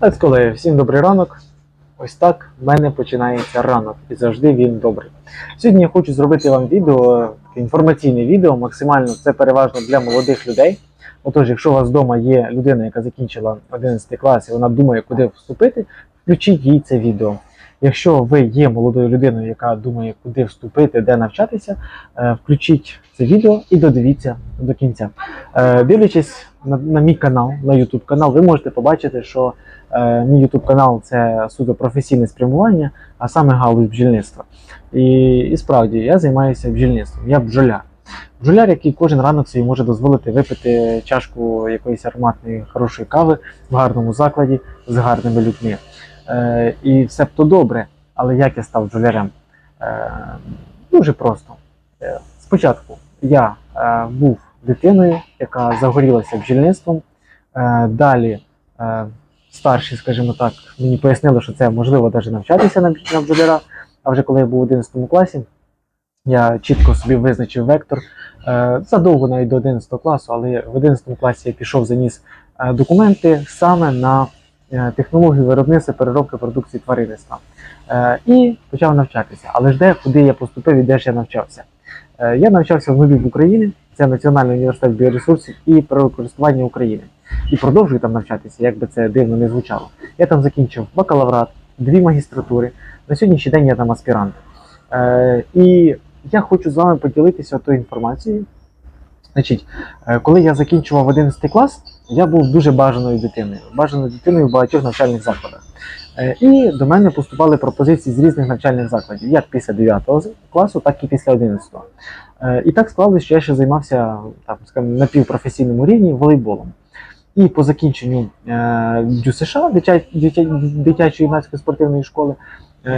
Так, колеги, всім добрий ранок. Ось так в мене починається ранок, і завжди він добрий. Сьогодні я хочу зробити вам відео, інформаційне відео, максимально це переважно для молодих людей. Отож, якщо у вас вдома є людина, яка закінчила 11 клас і вона думає, куди вступити, включіть їй це відео. Якщо ви є молодою людиною, яка думає, куди вступити, де навчатися, е, включіть це відео і додивіться до кінця. Е, Дивлячись на, на мій канал, на YouTube канал, ви можете побачити, що Е, Мій YouTube канал це суто професійне спрямування, а саме галузь бджільництва. І, і справді я займаюся бджільництвом. Я бджоляр. Бджоляр, який кожен ранок собі може дозволити випити чашку якоїсь ароматної хорошої кави в гарному закладі з гарними людьми. Е, і все б то добре, але як я став бджолярем? Е, дуже просто. Е, спочатку я був дитиною, яка загорілася бджільництвом. Далі старші, скажімо так, мені пояснили, що це можливо навіть навчатися на, на бджоляра. А вже коли я був у 11 класі, я чітко собі визначив вектор. Задовго навіть до 11 класу, але в 11 класі я пішов заніс документи саме на технологію виробництва переробки продукції тваринництва. Е, і почав навчатися. Але ж де, куди я поступив і де ж я навчався? Е, я навчався в НУБІ в Україні, це Національний університет біоресурсів і природокористування України і продовжую там навчатися, як би це дивно не звучало. Я там закінчив бакалаврат, дві магістратури. На сьогоднішній день я там аспірант. Е, і я хочу з вами поділитися тою інформацією. Значить, е, коли я закінчував 11 клас, я був дуже бажаною дитиною, бажаною дитиною в багатьох навчальних закладах. Е, І до мене поступали пропозиції з різних навчальних закладів, як після 9 класу, так і після 11. Е, І так склалося, що я ще займався там, скажімо, на півпрофесійному рівні волейболом. І по закінченню е, ДЮСШ, дитя, дитя, дитячої юнацької спортивної школи,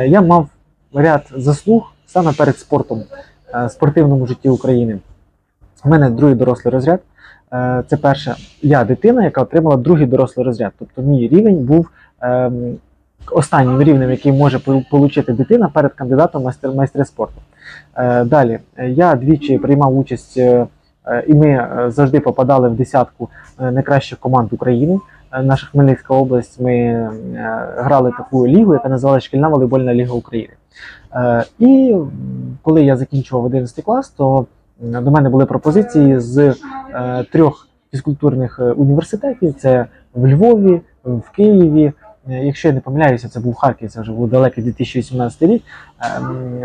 я мав ряд заслуг саме перед спортом, спортивному житті України. У мене другий дорослий розряд. Е, це перше, я дитина, яка отримала другий дорослий розряд. Тобто мій рівень був ем, останнім рівнем, який може отримати дитина перед кандидатом майстер, майстри спорту. Е, далі, е, я двічі приймав участь, і ми завжди попадали в десятку найкращих команд України. Наша Хмельницька область ми грали таку лігу, яка називалася Шкільна волейбольна ліга України. І коли я закінчував 11 клас, то до мене були пропозиції з трьох фізкультурних е, університетів: це в Львові, в Києві. Е, Якщо я не помиляюся, це був Харків, це вже був далекий 2018 рік.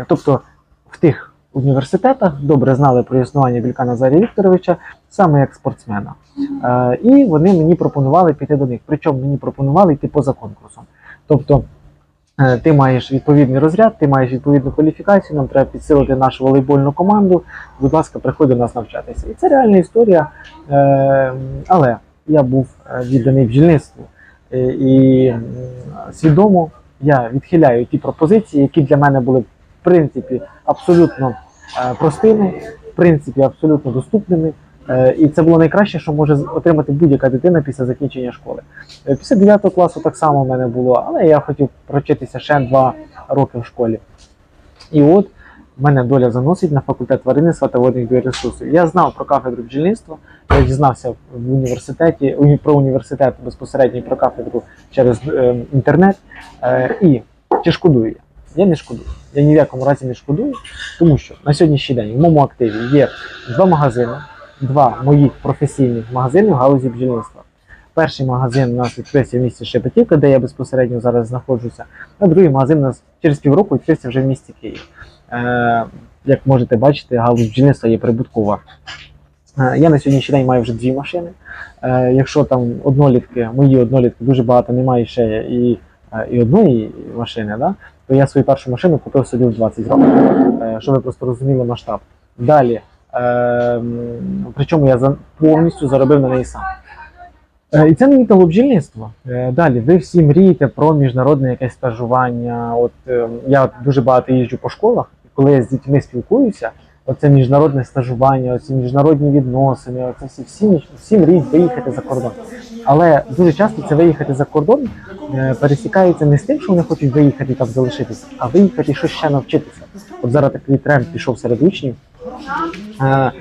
Тобто в тих університетах добре знали про існування Білька Назарія Вікторовича саме як спортсмена. Е, І вони мені пропонували піти до них. Причому мені пропонували йти поза конкурсом. Тобто е, ти маєш відповідний розряд, ти маєш відповідну кваліфікацію, нам треба підсилити нашу волейбольну команду. Будь ласка, приходь до нас навчатися. І це реальна історія. Е, Але я був е, відданий бджільництву. Е, І свідомо я відхиляю ті пропозиції, які для мене були в принципі абсолютно е, простими, в принципі, абсолютно доступними. Е, І це було найкраще, що може отримати будь-яка дитина після закінчення школи. Е, Після 9 класу так само в мене було, але я хотів провчитися ще 2 роки в школі. І от мене доля заносить на факультет тваринництва та водних біоресурсів. Я знав про кафедру бджільництва, я дізнався в університеті про університет безпосередньо про кафедру через е, інтернет. Е, і чи шкодую я? Я не шкодую. Я ні в якому разі не шкодую, тому що на сьогоднішній день в моєму активі є два магазини, два моїх професійних магазини в галузі бджільництва. Перший магазин у нас відкрився в місті Шепетівка, де я безпосередньо зараз знаходжуся, а другий магазин у нас через півроку відкрився вже в місті Київ. Е, як можете бачити, галузь бджільництва є прибуткова. Е, Я на сьогоднішній день маю вже дві машини. Е, Якщо там однолітки, мої однолітки дуже багато немає ще і, е, і одної машини, да? то я свою першу машину купив собі в 20 років, е, щоб ви просто розуміли масштаб. Далі, причому я повністю заробив на неї сам. Е, І це не металобджільництво. Е, Далі, ви всі мрієте про міжнародне якесь стажування. От е, я дуже багато їжджу по школах, і коли я з дітьми спілкуюся, оце міжнародне стажування, оці міжнародні відносини, оце всі, всі, всі мріють виїхати за кордон. Але дуже часто це виїхати за кордон пересікається не з тим, що вони хочуть виїхати там залишитися, а виїхати і щось ще навчитися. От зараз такий тренд пішов серед учнів. Е,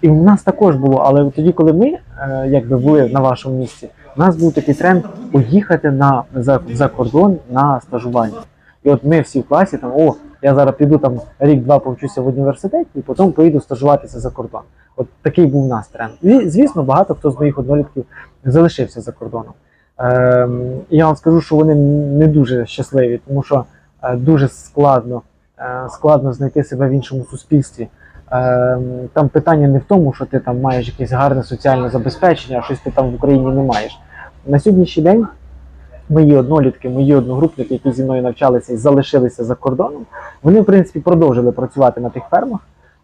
І в нас також було, але тоді, коли ми е, якби були на вашому місці, У нас був такий тренд поїхати на за, за кордон на стажування. І от ми всі в класі там, о, я зараз піду там рік-два повчуся в університеті, і потім поїду стажуватися за кордон. От такий був нас тренд. І, звісно, багато хто з моїх однолітків залишився за кордоном. І я вам скажу, що вони не дуже щасливі, тому що е, дуже складно, е, складно знайти себе в іншому суспільстві. Ем, там питання не в тому, що ти там маєш якесь гарне соціальне забезпечення, а щось ти там в Україні не маєш. На сьогоднішній день мої однолітки, мої одногрупники, які зі мною навчалися і залишилися за кордоном, вони, в принципі, продовжили працювати на тих фермах,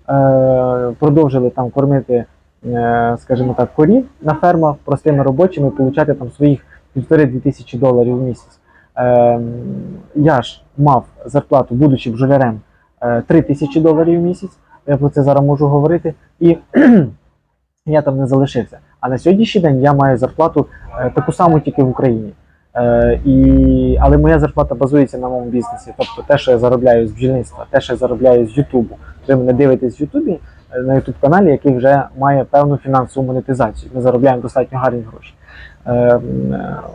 е, продовжили там кормити, е, скажімо так, корів на фермах простими робочими, получати там своїх півтори-дві тисячі доларів в місяць. Е, я ж мав зарплату, будучи бджолярем, е, 3 тисячі доларів в місяць. Я про це зараз можу говорити. І я там не залишився. А на сьогоднішній день я маю зарплату е, таку саму тільки в Україні. Е, і, але моя зарплата базується на моєму бізнесі. Тобто те, що я заробляю з бджільництва, те, що я заробляю з Ютубу. Ви мене дивитесь в Ютубі е, на Ютуб каналі, який вже має певну фінансову монетизацію. Ми заробляємо достатньо гарні гроші. Е, е,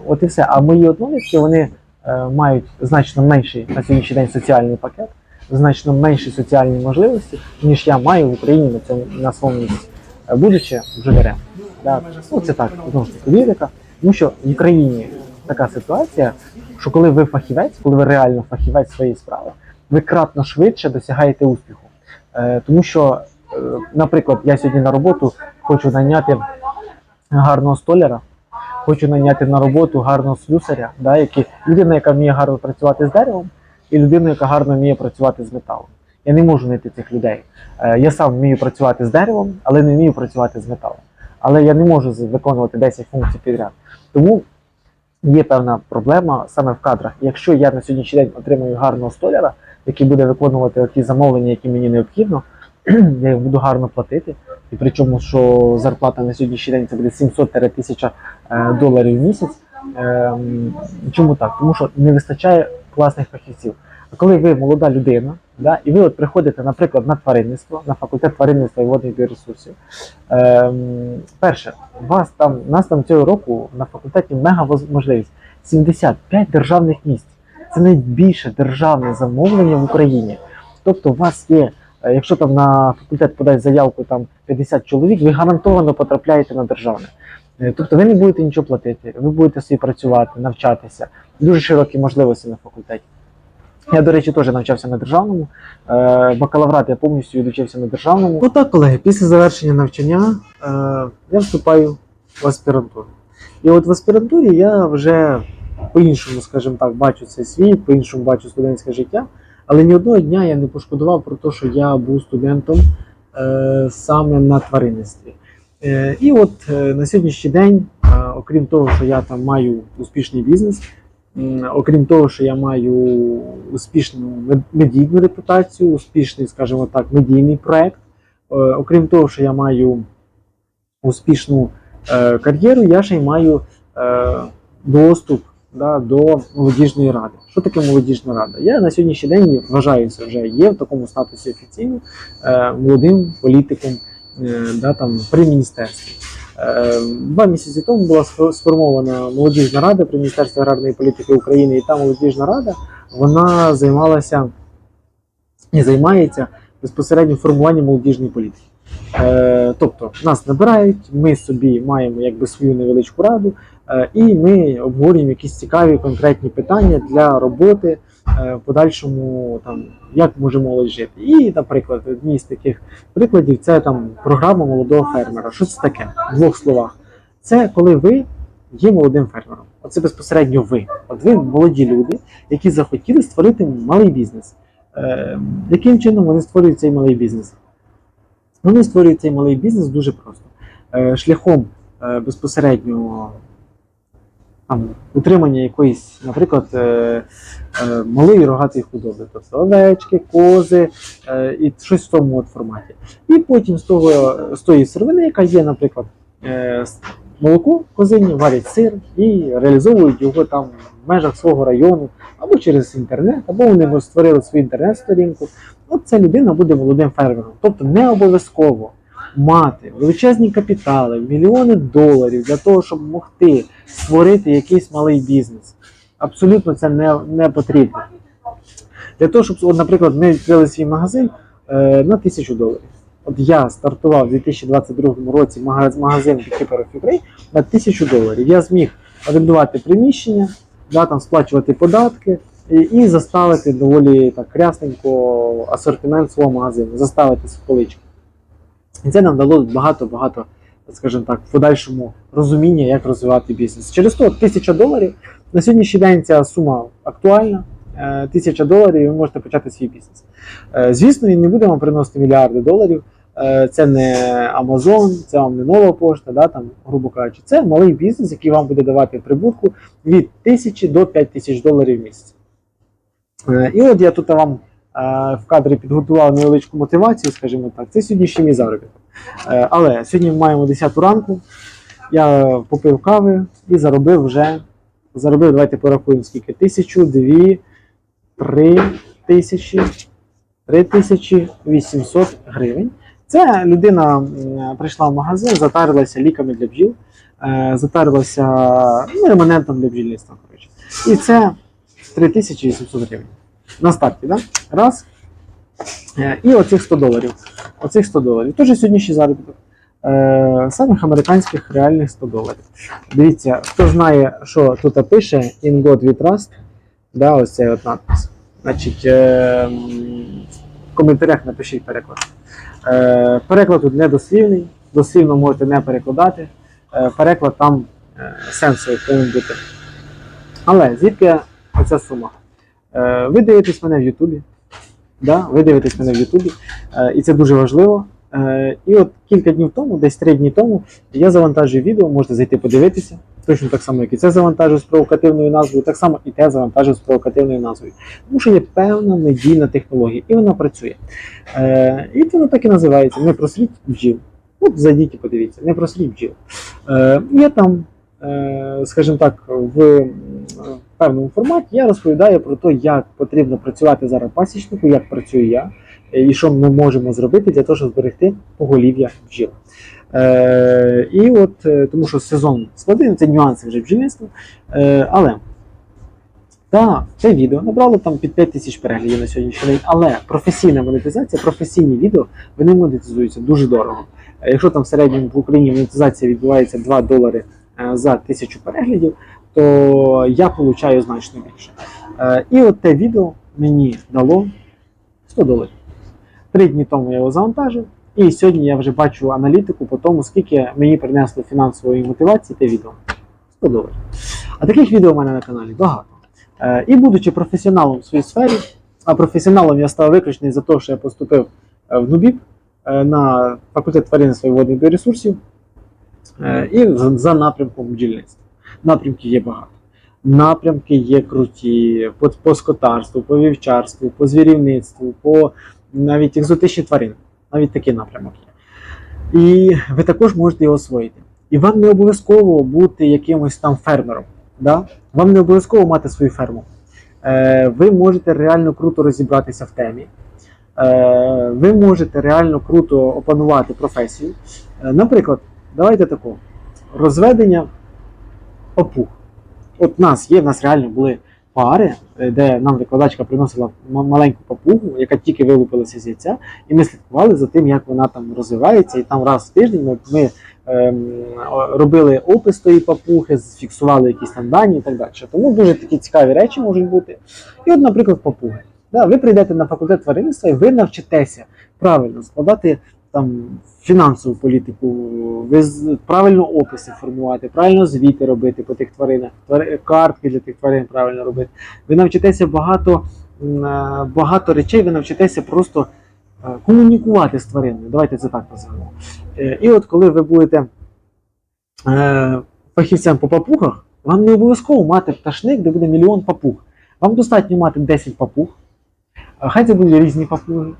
от і все. А мої однолітки вони е, мають значно менший на сьогоднішній день соціальний пакет, значно менші соціальні можливості, ніж я маю в Україні на цьому на своєму місці, е, будучи бджолярем. Да. Ну, це так, знову ж таки, лірика. Тому що в Україні така ситуація, що коли ви фахівець, коли ви реально фахівець своєї справи, ви кратно швидше досягаєте успіху. Е, тому що, е, наприклад, я сьогодні на роботу хочу найняти гарного столяра, хочу найняти на роботу гарного слюсаря, да, які, людина, яка вміє гарно працювати з деревом, і людина, яка гарно вміє працювати з металом. Я не можу знайти цих людей. Е, я сам вмію працювати з деревом, але не вмію працювати з металом. Але я не можу виконувати 10 функцій підряд. Тому є певна проблема саме в кадрах. Якщо я на сьогоднішній день отримую гарного столяра, який буде виконувати ті замовлення, які мені необхідно, я їх буду гарно платити. І причому, що зарплата на сьогоднішній день це буде 700-1000 е, доларів в місяць. Ем, Чому так? Тому що не вистачає класних фахівців. А коли ви молода людина, да, і ви от приходите, наприклад, на тваринництво, на факультет тваринництва і водних біоресурсів, ем, перше, вас там, нас там цього року на факультеті мега можливість 75 державних місць. Це найбільше державне замовлення в Україні. Тобто, у вас є, е, якщо там на факультет подасть заявку там 50 чоловік, ви гарантовано потрапляєте на державне. Е, Тобто ви не будете нічого платити, ви будете собі працювати, навчатися. Дуже широкі можливості на факультеті. Я, до речі, теж навчався на державному. Е, бакалаврат я повністю відучився на державному. Отак, колеги, після завершення навчання е, я вступаю в аспірантуру. І от в аспірантурі я вже по-іншому, скажімо так, бачу цей світ, по-іншому бачу студентське життя. Але ні одного дня я не пошкодував про те, що я був студентом саме на тваринництві. Е, і от е, на сьогоднішній день, е, окрім того, що я там маю успішний бізнес, окрім того, що я маю успішну медійну репутацію, успішний, скажімо так, медійний проект, окрім того, що я маю успішну кар'єру, я ще й маю доступ да, до молодіжної ради. Що таке молодіжна рада? Я на сьогоднішній день вважаюся вже є в такому статусі офіційно молодим політиком да, там, при міністерстві. Е, Два місяці тому була сформована молодіжна рада при Міністерстві аграрної політики України, і та молодіжна рада вона займалася і займається безпосередньо формуванням молодіжної політики. Е, тобто нас набирають, ми собі маємо якби свою невеличку раду, е, і ми обговорюємо якісь цікаві конкретні питання для роботи е, в подальшому, там як може молодь жити. І, наприклад, одні з таких прикладів це там програма молодого фермера. Що це таке? В двох словах. Це коли ви є молодим фермером. Оце безпосередньо ви. От ви молоді люди, які захотіли створити малий бізнес. Е, яким чином вони створюють цей малий бізнес? Вони створюють цей малий бізнес дуже просто. Е, шляхом е, безпосередньо там, утримання якоїсь, наприклад, е, е, малої рогатої худоби, тобто овечки, кози е, і щось в тому от форматі. І потім з, того, з тої сировини, яка є, наприклад, е, молоко козині, варять сир і реалізовують його там в межах свого району, або через інтернет, або вони створили свою інтернет-сторінку. От ця людина буде молодим фермером. Тобто не обов'язково мати величезні капітали, мільйони доларів для того, щоб могти створити якийсь малий бізнес. Абсолютно це не, не потрібно. Для того, щоб, от, наприклад, ми відкрили свій магазин е, на тисячу доларів. От я стартував у 2022 році магаз- магазин Beekeeper Ukraine на тисячу доларів. Я зміг орендувати приміщення, да, там, сплачувати податки і, і заставити доволі так рясненько асортимент свого магазину, заставити з полички. І це нам дало багато-багато, скажімо так, в подальшому розуміння, як розвивати бізнес. Через то тисяча доларів на сьогоднішній день ця сума актуальна. Е, Тисяча доларів і ви можете почати свій бізнес. Е, Звісно, він не буде вам приносити мільярди доларів. Е, Це не Amazon, це вам не нова пошта, да, там, грубо кажучи. Це малий бізнес, який вам буде давати прибутку від 1000 до 5000 доларів в місяць. І от я тут вам в кадрі підготував невеличку мотивацію, скажімо так. Це сьогоднішній мій заробіток. Е, Але сьогодні ми маємо 10 ранку. Я попив кави і заробив вже. Заробив, давайте порахуємо скільки. Тисячу, дві, три тисячі, три тисячі 800 гривень. Це людина прийшла в магазин, затарилася ліками для бджіл, е, затарилася ну, реманентом для бджільництва. Коротше. І це 3800 гривень. На старті, да? Раз. Е, І оцих 100 доларів. Оцих 100 доларів. Теж сьогоднішній заробіток. Е, самих американських реальних 100 доларів. Дивіться, хто знає, що тут пише In God we trust, да, ось цей от надпис. Значить, е, в коментарях напишіть переклад. Переклад тут недослівний, дослівно можете не перекладати. Переклад там е, сенсовий повинен бути. Але звідки оця сума? Е, ви дивитесь мене в Ютубі. Да? Ви дивитесь мене в Ютубі, е, і це дуже важливо. Е, і от кілька днів тому, десь три дні тому, я завантажую відео, можете зайти подивитися. Точно так само, як і це завантажив з провокативною назвою, так само і те завантажив з провокативною назвою. Тому що є певна медійна технологія, і вона працює. І воно так і називається не просвіт бджіл. От зайдіть і подивіться, не просвіт бджіл. Я там, скажімо так, в певному форматі я розповідаю про те, як потрібно працювати зараз пасічнику, як працюю я, е, і що ми можемо зробити для того, щоб зберегти поголів'я бджіл. Е, і от, е, тому що сезон складний, це нюанси вже бджільництва. Е, але та, це відео набрало там під 5 тисяч переглядів на сьогоднішній день, але професійна монетизація, професійні відео, вони монетизуються дуже дорого. Е, Якщо там в середньому в Україні монетизація відбувається 2 долари за тисячу переглядів, то я получаю значно більше. Е, І от те відео мені дало 100 доларів. Три дні тому я його завантажив, і сьогодні я вже бачу аналітику по тому, скільки мені принесло фінансової мотивації те відео. 100 доларів. А таких відео у мене на каналі багато. Е, І будучи професіоналом в своїй сфері, а професіоналом я став виключний за те, що я поступив е, в НУБІП е, на факультет тваринництва і водних біоресурсів і за напрямком бджільництва. Напрямків є багато. Напрямки є круті по, по скотарству, по вівчарству, по звірівництву, по навіть екзотичні тварини. Навіть такий напрямок є. І ви також можете його освоїти. І вам не обов'язково бути якимось там фермером. Да? Вам не обов'язково мати свою ферму. Е, ви можете реально круто розібратися в темі. Е, ви можете реально круто опанувати професію. Е, наприклад, давайте таку: розведення папуг. От в нас є, в нас реально були пари, е, де нам викладачка приносила маленьку папугу, яка тільки вилупилася з яйця, і ми слідкували за тим, як вона там розвивається. І там раз в тиждень ми, ми ем, робили опис тої папухи, фіксували якісь там дані і так далі. Тому дуже такі цікаві речі можуть бути. І от, наприклад, папуги. Да, ви прийдете на факультет тваринництва і ви навчитеся правильно складати там фінансову політику, ви правильно описи формувати, правильно звіти робити по тих тваринах, твари- картки для тих тварин правильно робити. Ви навчитеся багато, е, багато речей, ви навчитеся просто е, комунікувати з твариною. Давайте це так називаємо. Е, І от коли ви будете фахівцем по папугах, вам не обов'язково мати пташник, де буде мільйон папуг. Вам достатньо мати 10 папуг, хай це будуть різні папуги,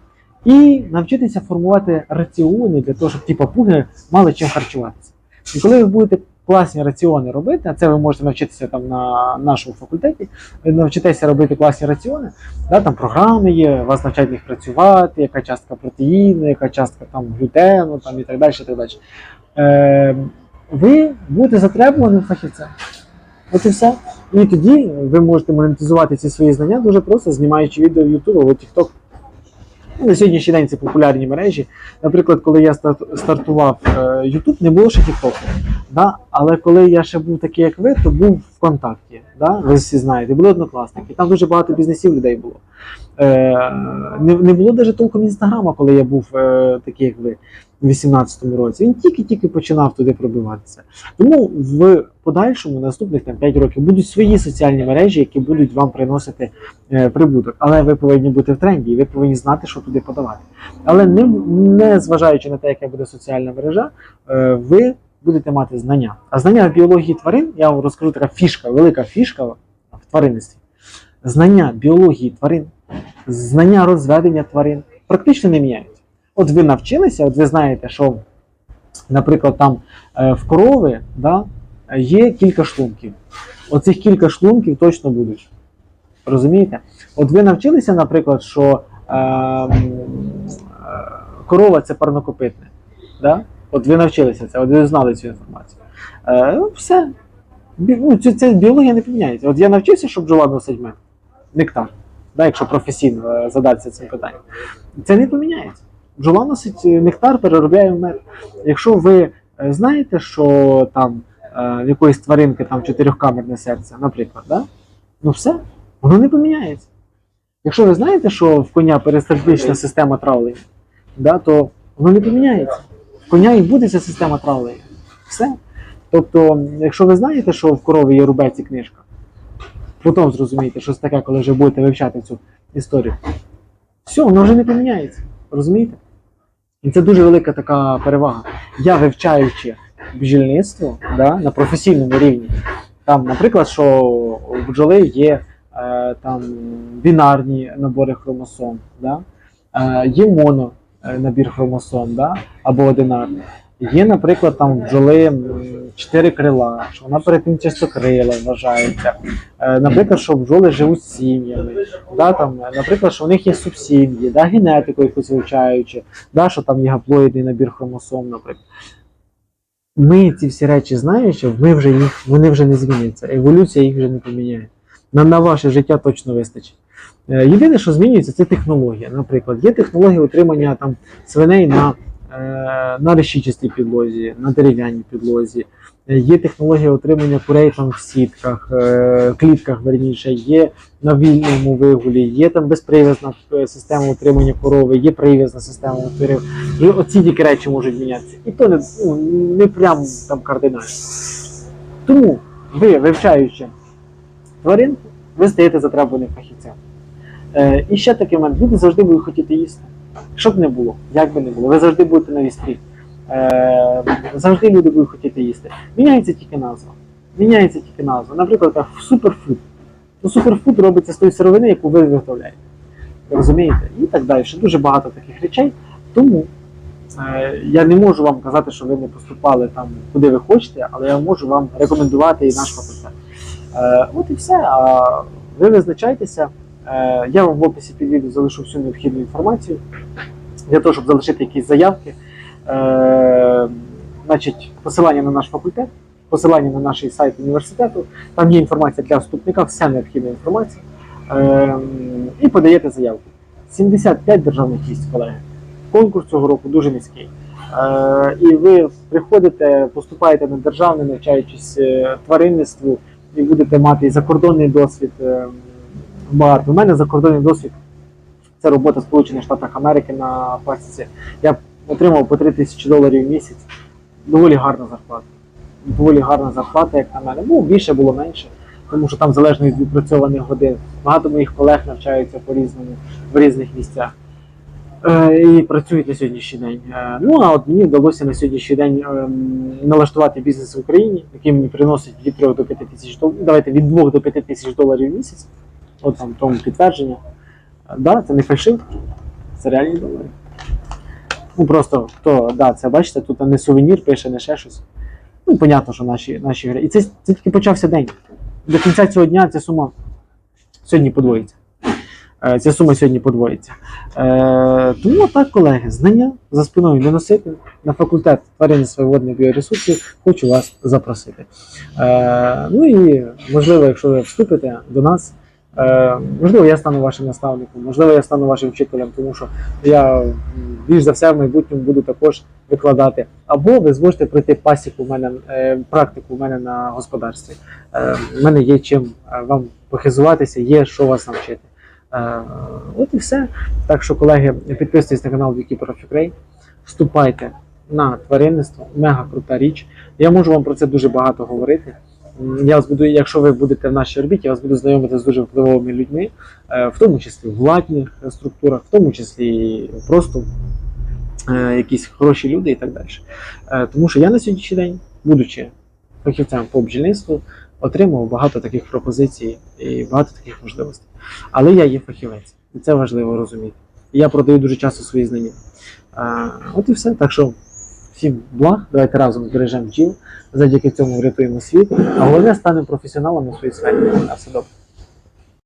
і навчитися формувати раціони для того, щоб ті папуги мали чим харчуватися. І коли ви будете класні раціони робити, а це ви можете навчитися там на нашому факультеті, ви навчитеся робити класні раціони, да, там програми є, вас навчають їх працювати, яка частка протеїну, яка частка там глютену там, і так далі. Так далі. Е, ви будете затребуваним фахівцем. От і все. І тоді ви можете монетизувати ці свої знання дуже просто, знімаючи відео в YouTube або TikTok. На сьогоднішній день це популярні мережі. Наприклад, коли я стартував Ютуб, YouTube, не було ще TikTok. Да? Але коли я ще був такий, як ви, то був ВКонтакті. Да? Ви всі знаєте, були однокласники. Там дуже багато бізнесів людей було. Е, не, не було навіть толком інстаграма, коли я був е, такий, як ви, у 18-му році. Він тільки-тільки починав туди пробиватися. Тому в подальшому, наступних там 5 років, будуть свої соціальні мережі, які будуть вам приносити е, прибуток. Але ви повинні бути в тренді, і ви повинні знати, що туди подавати. Але не, не зважаючи на те, яка буде соціальна мережа, е, ви будете мати знання. А знання в біології тварин, я вам розкажу така фішка, велика фішка в тваринництві. Знання біології тварин, знання розведення тварин практично не міняються. От ви навчилися, от ви знаєте, що, наприклад, там е, в корови да, є кілька шлунків. Оцих кілька шлунків точно будуть. Розумієте? От ви навчилися, наприклад, що е, е, корова це парнокопитне. Да? От ви навчилися це, от ви знали цю інформацію. Е, ну, все. Бі- Ну, це, це біологія не поміняється. От я навчився, що бджола носить мед, нектар, да, якщо професійно е, задатися цим питанням. Це не поміняється. Бджола носить е, нектар, переробляє в мед. Якщо ви е, знаєте, що там е, в якоїсь тваринки там чотирьохкамерне серце, наприклад, да? ну все, воно не поміняється. Якщо ви знаєте, що в коня перистальтична система травлення, да, то воно не поміняється. В коня і буде ця система травлення. Все. Тобто, якщо ви знаєте, що в корові є рубець і книжка, потім зрозумієте, що це таке, коли вже будете вивчати цю історію. Все, воно вже не поміняється. Розумієте? І це дуже велика така перевага. Я вивчаючи бджільництво да, на професійному рівні, там, наприклад, що у бджоли є е, там бінарні набори хромосом, да? е, є моно е, хромосом, да? або одинарний. Є, наприклад, там в бджоли чотири крила, що вона перетин чистокрила вважається. Е, Наприклад, що бджоли живуть з сім'ями, да, там, е, наприклад, що в них є субсім'ї, да, генетику якусь вивчаючи, да, що там є гаплоїдний набір хромосом, наприклад. Ми ці всі речі знаючи, ми вже їх, вони вже не зміняться. Еволюція їх вже не поміняє. На, на ваше життя точно вистачить. Е, Єдине, що змінюється, це технологія. Наприклад, є технологія утримання там, свиней на, на решітчастій підлозі, на дерев'яній підлозі. Е, Є технологія утримання курей там в сітках, е, клітках, верніше, є на вільному вигулі, є там безприв'язна е, система утримання корови, є прив'язна система утримання. І оці тільки речі можуть мінятися. І то не, ну, не прям там кардинально. Тому ви, вивчаючи тваринку, ви стаєте затребуваним фахівцем. Е, і ще такий момент, люди завжди будуть хотіти їсти. Що б не було, як би не було, ви завжди будете на вістрі. Е, завжди люди будуть хотіти їсти. Міняється тільки назва. Міняється тільки назва. Наприклад, суперфуд. Ну, суперфуд робиться з тої сировини, яку ви виготовляєте. Розумієте? І так далі. Дуже багато таких речей. Тому е, я не можу вам казати, що ви не поступали там, куди ви хочете, але я можу вам рекомендувати і наш факультет. Е, от і все. А ви визначайтеся. Е, я вам в описі під відео залишу всю необхідну інформацію для того, щоб залишити якісь заявки. Е, значить, посилання на наш факультет, посилання на наш сайт університету. Там є інформація для вступника, вся необхідна інформація. Е, і подаєте заявку. 75 державних місць, колеги. Конкурс цього року дуже низький. І ви приходите, поступаєте на державне, навчаючись тваринництву, і будете мати закордонний досвід. Багато. У мене закордонний досвід це робота в Сполучених Штатах Америки на пасіці. Я отримав по 3 тисячі доларів в місяць. Доволі гарна зарплата. Доволі гарна зарплата, як на мене. Ну, більше було менше, тому що там залежно від відпрацьованих годин. Багато моїх колег навчаються по-різному в різних місцях. Е, і працюють на сьогоднішній день. Е, ну а от мені вдалося на сьогоднішній день ем, налаштувати бізнес в Україні, який мені приносить від 3 до 5 тисяч доларів. Давайте від 2 до 5 тисяч доларів в місяць. От там тому підтвердження. Да, це не фальшивка, це реальні долари. Ну просто хто, да, це бачите, тут не сувенір, пише, не ще щось. Ну, і понятно, що наші, наші гри. І це, це тільки почався день. До кінця цього дня ця сума сьогодні подвоїться. Е, Ця сума сьогодні подвоїться. Е, тому так, колеги, знання за спиною не носити. На факультет тваринництва і водних біоресурсів хочу вас запросити. Е, ну і можливо, якщо ви вступите до нас, е, можливо, я стану вашим наставником, можливо, я стану вашим вчителем, тому що я більш за все в майбутньому буду також викладати. Або ви зможете пройти пасіку в мене, е, практику в мене на господарстві. Е, в мене є чим е, вам похизуватися, є що вас навчити. Е, от і все. Так що, колеги, підписуйтесь на канал of Ukraine, вступайте на тваринництво, мега крута річ. Я можу вам про це дуже багато говорити. Я вас буду, якщо ви будете в нашій орбіті, я вас буду знайомити з дуже впливовими людьми, е, в тому числі в владних структурах, в тому числі просто е, якісь хороші люди і так далі. Е, Тому що я на сьогоднішній день, будучи фахівцем по бджільництву, отримав багато таких пропозицій і багато таких можливостей. Але я є фахівець, і це важливо розуміти. Я продаю дуже часто свої знання. От і все. Так що всім благ, давайте разом збережемо бджіл, завдяки цьому врятуємо світ, а головне станемо професіоналами у своїй сфері. На все добре.